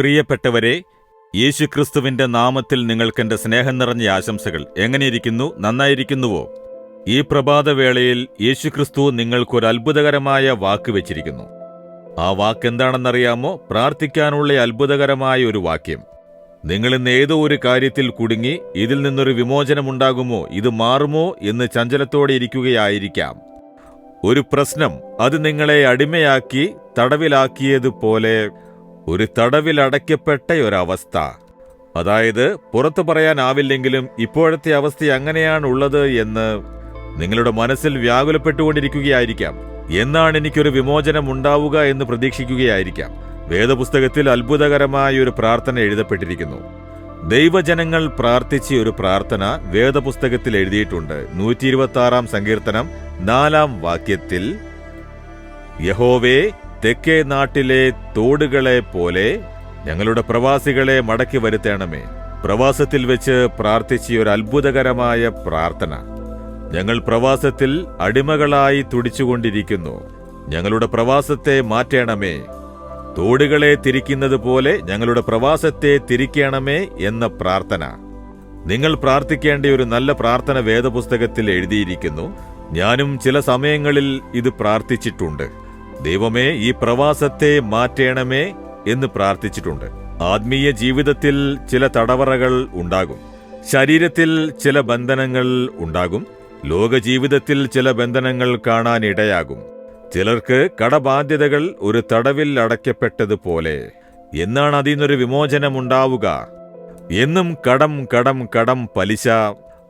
പ്രിയപ്പെട്ടവരെ യേശുക്രിസ്തുവിന്റെ നാമത്തിൽ നിങ്ങൾക്കെന്റെ സ്നേഹം നിറഞ്ഞ ആശംസകൾ. എങ്ങനെയിരിക്കുന്നു? നന്നായിരിക്കുന്നുവോ? ഈ പ്രഭാതവേളയിൽ യേശുക്രിസ്തു നിങ്ങൾക്കൊരു അത്ഭുതകരമായ വാക്ക് വെച്ചിരിക്കുന്നു. ആ വാക്ക് എന്താണെന്നറിയാമോ പ്രാർത്ഥിക്കാനുള്ള അത്ഭുതകരമായ ഒരു വാക്യം. നിങ്ങൾ ഇന്ന് ഏതോ ഒരു കാര്യത്തിൽ കുടുങ്ങി ഇതിൽ നിന്നൊരു വിമോചനമുണ്ടാകുമോ ഇത് മാറുമോ എന്ന് ചഞ്ചലത്തോടെ ഇരിക്കുകയായിരിക്കാം. ഒരു പ്രശ്നം അത് നിങ്ങളെ അടിമയാക്കി തടവിലാക്കിയതുപോലെ ഒരു തടവിൽ അടയ്ക്കപ്പെട്ട ഒരവസ്ഥ. അതായത് പുറത്തു പറയാനാവില്ലെങ്കിലും ഇപ്പോഴത്തെ അവസ്ഥ അങ്ങനെയാണുള്ളത് എന്ന് നിങ്ങളുടെ മനസ്സിൽ വ്യാകുലപ്പെട്ടുകൊണ്ടിരിക്കുകയായിരിക്കാം. എന്നാണ് എനിക്കൊരു വിമോചനം ഉണ്ടാവുക എന്ന് പ്രതീക്ഷിക്കുകയായിരിക്കാം. വേദപുസ്തകത്തിൽ അത്ഭുതകരമായ ഒരു പ്രാർത്ഥന എഴുതപ്പെട്ടിരിക്കുന്നു. ദൈവജനങ്ങൾ പ്രാർത്ഥിച്ച ഒരു പ്രാർത്ഥന വേദപുസ്തകത്തിൽ എഴുതിയിട്ടുണ്ട്. നൂറ്റി ഇരുപത്തി ആറാം സങ്കീർത്തനം നാലാം വാക്യത്തിൽ യഹോവേ തെക്കേ നാട്ടിലെ തോടുകളെ പോലെ ഞങ്ങളുടെ പ്രവാസികളെ മടക്കി വരുത്തേണമേ. പ്രവാസത്തിൽ വെച്ച് പ്രാർത്ഥിച്ച ഒരു അത്ഭുതകരമായ പ്രാർത്ഥന. ഞങ്ങൾ പ്രവാസത്തിൽ അടിമകളായി തുടിച്ചുകൊണ്ടിരിക്കുന്നു. ഞങ്ങളുടെ പ്രവാസത്തെ മാറ്റണമേ. തോടുകളെ തിരിക്കുന്നത് പോലെ ഞങ്ങളുടെ പ്രവാസത്തെ തിരിക്കണമേ എന്ന പ്രാർത്ഥന. നിങ്ങൾ പ്രാർത്ഥിക്കേണ്ട ഒരു നല്ല പ്രാർത്ഥന വേദപുസ്തകത്തിൽ എഴുതിയിരിക്കുന്നു. ഞാനും ചില സമയങ്ങളിൽ ഇത് പ്രാർത്ഥിച്ചിട്ടുണ്ട്. ദൈവമേ ഈ പ്രവാസത്തെ മാറ്റേണമേ എന്ന് പ്രാർത്ഥിച്ചിട്ടുണ്ട്. ആത്മീയ ജീവിതത്തിൽ ചില തടവറകൾ ഉണ്ടാകും. ശരീരത്തിൽ ചില ബന്ധനങ്ങൾ ഉണ്ടാകും. ലോകജീവിതത്തിൽ ചില ബന്ധനങ്ങൾ കാണാനിടയാകും ചിലർക്ക് കടബാധ്യതകൾ ഒരു തടവിൽ അടയ്ക്കപ്പെട്ടതുപോലെ. എന്നാണ് അതിൽ നിന്നൊരു വിമോചനമുണ്ടാവുക. എന്നും കടം കടം കടം പലിശ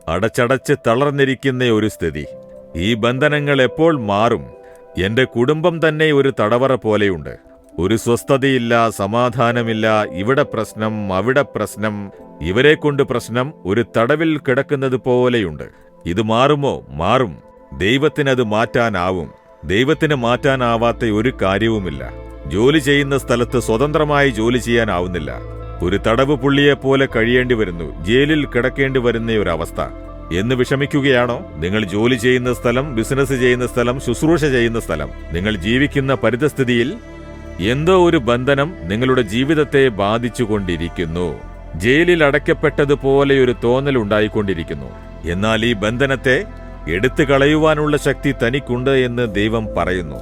അടച്ചടച്ച് തളർന്നിരിക്കുന്ന ഒരു സ്ഥിതി. ഈ ബന്ധനങ്ങൾ എപ്പോൾ മാറും? എന്റെ കുടുംബം തന്നെ ഒരു തടവറ പോലെയുണ്ട്. ഒരു സ്വസ്ഥതയില്ല സമാധാനമില്ല ഇവിടെ പ്രശ്നം അവിടെ പ്രശ്നം. ഇവരെ കൊണ്ട് പ്രശ്നം ഒരു തടവിൽ കിടക്കുന്നത് പോലെയുണ്ട്. ഇത് മാറുമോ? മാറും. ദൈവത്തിനത് മാറ്റാനാവും. ദൈവത്തിന് മാറ്റാനാവാത്ത ഒരു കാര്യവുമില്ല. ജോലി ചെയ്യുന്ന സ്ഥലത്ത് സ്വതന്ത്രമായി ജോലി ചെയ്യാനാവുന്നില്ല. ഒരു തടവ് പുള്ളിയെ പോലെ കഴിയേണ്ടി വരുന്നു. ജയിലിൽ കിടക്കേണ്ടി വരുന്ന ഒരവസ്ഥ എന്ന് വിഷമിക്കുകയാണോ? നിങ്ങൾ ജോലി ചെയ്യുന്ന സ്ഥലം ബിസിനസ് ചെയ്യുന്ന സ്ഥലം ശുശ്രൂഷ ചെയ്യുന്ന സ്ഥലം നിങ്ങൾ ജീവിക്കുന്ന പരിതസ്ഥിതിയിൽ എന്തോ ഒരു ബന്ധനം നിങ്ങളുടെ ജീവിതത്തെ ബാധിച്ചുകൊണ്ടിരിക്കുന്നു. ജയിലിൽ അടയ്ക്കപ്പെട്ടതുപോലെ ഒരു തോന്നൽ ഉണ്ടായിക്കൊണ്ടിരിക്കുന്നു. എന്നാൽ ഈ ബന്ധനത്തെ എടുത്തു കളയുവാനുള്ള ശക്തി തനിക്കുണ്ട് എന്ന് ദൈവം പറയുന്നു.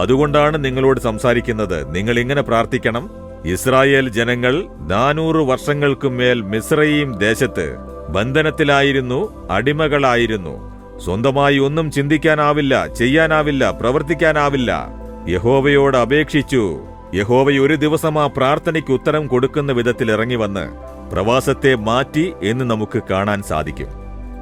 അതുകൊണ്ടാണ് നിങ്ങളോട് സംസാരിക്കുന്നത്. നിങ്ങൾ ഇങ്ങനെ പ്രാർത്ഥിക്കണം. ഇസ്രായേൽ ജനങ്ങൾ നാനൂറ് വർഷങ്ങൾക്കുമേൽ മിസ്രയീം ദേശത്ത് ബന്ധനത്തിലായിരുന്നു അടിമകളായിരുന്നു. സ്വന്തമായി ഒന്നും ചിന്തിക്കാനാവില്ല ചെയ്യാനാവില്ല പ്രവർത്തിക്കാനാവില്ല. യഹോവയോട് അപേക്ഷിച്ചു. യഹോവ ഒരു ദിവസം ആ പ്രാർത്ഥനയ്ക്ക് ഉത്തരം കൊടുക്കുന്ന വിധത്തിൽ ഇറങ്ങി വന്ന് പ്രവാസത്തെ മാറ്റി എന്ന് നമുക്ക് കാണാൻ സാധിക്കും.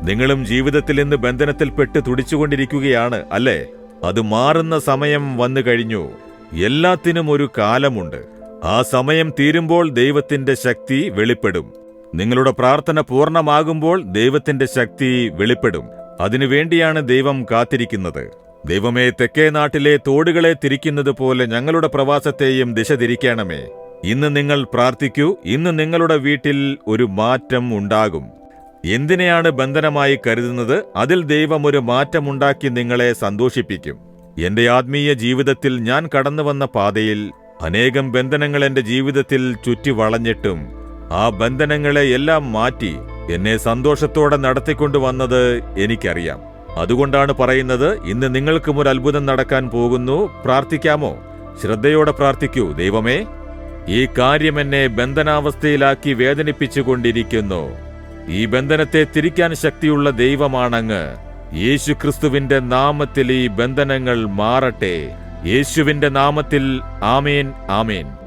നിങ്ങളും ജീവിതത്തിൽ ഇന്ന് ബന്ധനത്തിൽപ്പെട്ട് തുടിച്ചുകൊണ്ടിരിക്കുകയാണ് അല്ലേ? അത് മാറുന്ന സമയം വന്നു കഴിഞ്ഞു. എല്ലാത്തിനും ഒരു കാലമുണ്ട്. ആ സമയം തീരുമ്പോൾ ദൈവത്തിന്റെ ശക്തി വെളിപ്പെടും. നിങ്ങളുടെ പ്രാർത്ഥന പൂർണമാകുമ്പോൾ ദൈവത്തിന്റെ ശക്തി വെളിപ്പെടും. അതിനുവേണ്ടിയാണ് ദൈവം കാത്തിരിക്കുന്നത്. ദൈവമേ തെക്കേ നാട്ടിലെ തോടുകളെ തിരിക്കുന്നത് പോലെ ഞങ്ങളുടെ പ്രവാസത്തെയും ദിശ തിരിക്കണമേ. ഇന്ന് നിങ്ങൾ പ്രാർത്ഥിക്കൂ ഇന്ന് നിങ്ങളുടെ വീട്ടിൽ ഒരു മാറ്റം ഉണ്ടാകും. എന്തിനെയാണ് ബന്ധനമായി കരുതുന്നത്? അതിൽ ദൈവം ഒരു മാറ്റമുണ്ടാക്കി നിങ്ങളെ സന്തോഷിപ്പിക്കും. എന്റെ ആത്മീയ ജീവിതത്തിൽ ഞാൻ കടന്നുവന്ന പാതയിൽ അനേകം ബന്ധനങ്ങൾ എന്റെ ജീവിതത്തിൽ ചുറ്റി വളഞ്ഞിട്ടും ആ ബന്ധനങ്ങളെ എല്ലാം മാറ്റി എന്നെ സന്തോഷത്തോടെ നടത്തിക്കൊണ്ടുവന്നത് എനിക്കറിയാം. അതുകൊണ്ടാണ് പറയുന്നത് ഇന്ന് നിങ്ങൾക്കും ഒരു അത്ഭുതം നടക്കാൻ പോകുന്നു. പ്രാർത്ഥിക്കാമോ? ശ്രദ്ധയോടെ പ്രാർത്ഥിക്കൂ. ദൈവമേ ഈ കാര്യം എന്നെ ബന്ധനാവസ്ഥയിലാക്കി വേദനിപ്പിച്ചുകൊണ്ടിരിക്കുന്നു. ഈ ബന്ധനത്തെ തിരിക്കാൻ ശക്തിയുള്ള ദൈവമാണങ്ങ്. യേശുക്രിസ്തുവിന്റെ നാമത്തിൽ ഈ ബന്ധനങ്ങൾ മാറട്ടെ. യേശുവിന്റെ നാമത്തിൽ ആമേൻ ആമേൻ.